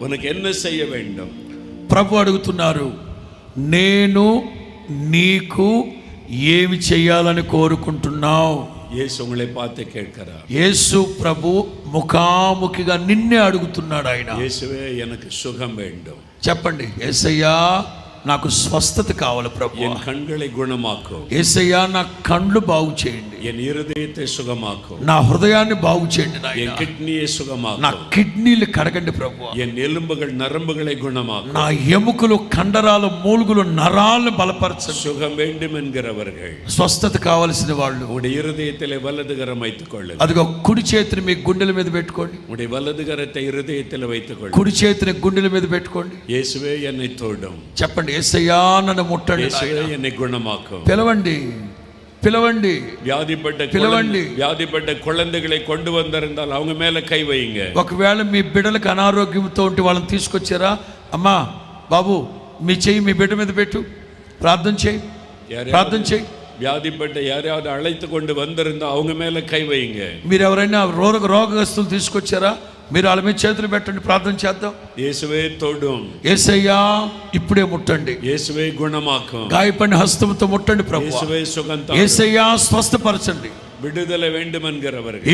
உனக்கு என்ன செய்ய வேண்டும் ప్రభు అడుగుతున్నారు నేను నీకు ఏమి చేయాలని కోరుకుంటున్నావు இயேசு உங்களை பார்த்து கேட்கிறார் యేసు ప్రభు ముఖాముఖిగా నిన్నే అడుగుతున్నాడు ఆయన இயேசுவே எனக்கு சுகம் வேண்டும் చెప్పండి ఏసయ్యా నాకు స్వస్థత కావాలి ప్రభు என் கண்களை குணமாக்கும் ఏసయ్యా నా కండ్లు బాగు చేయండి என் இருதயத்தை சுகமாக்கும் నా హృదయాన్ని బాగు చేయండి என் నాయన கிட்னியை నా சுகமாக்கும் కిడ్నీలు కడగండి ప్రభు என் எலும்புகள் நரம்புகளை குணமாக்கும் నా ఎముకలు కండరాలు మూలుగులు నరాలను బలపరచండి சுகம் வேண்டும் என்கிறவர்கள் స్వస్థత కావలసిన వాళ్ళు உடைய இருதயத்திலே வலதுகரம் வைத்துக் கொள்ளுங்கள் అదిగో కుడి చేతిని మీ గుండెల మీద పెట్టుకోండి உடைய வலதுகரத்தை இருதயத்தில் வைத்துக் கொள்ளுங்கள் కుడి చేతిని గుండెల మీద పెట్టుకోండి இயேசுவே என்னை தோடும் చెప్పండి ఏసయ్యా నన్ను ముట్టండి இயேசுவே నాయనా. என்னை குணமாக்கும் పిలవండి పిలవండి வியாதிப்பட்ட பிளவண்டி. குழந்தை- வியாதிப்பட்ட குழந்தைகளை கொண்டு வந்திருந்தால் அவங்க மேல கை வைங்க ఒకవేళ మీ బిడ్డలకు అనారోగ్యంతో ఉంటే వాళ్ళని తీసుకొచ్చారా అమ్మా బాబు మీ చెయ్యి మీ బిడ్డ మీద పెట్టు ప్రార్థన చేయి யாரையாவது- ప్రార్థన చేయి வியாதிப்பட்ட யாரையாவது அழைத்து கொண்டு வந்திருந்தா அவங்க மேல கை வைங்க మీరు ఎవరైనా రోగ రోగస్తులు తీసుకొచ్చారా మీరు వాళ్ళ మీద చేతులు పెట్టండి ప్రార్థన చేద్దాం. యేసువే తోడు. యేసయ్యా ఇప్పుడే ముట్టండి. యేసువే గుణమాక. గాయపడిన హస్తంతో ముట్టండి ప్రభు యేసువే సుగంధం యేసయ్యా స్వస్థపరచండి. విడుదల వేండి వేండుమన్గర్ అవరికి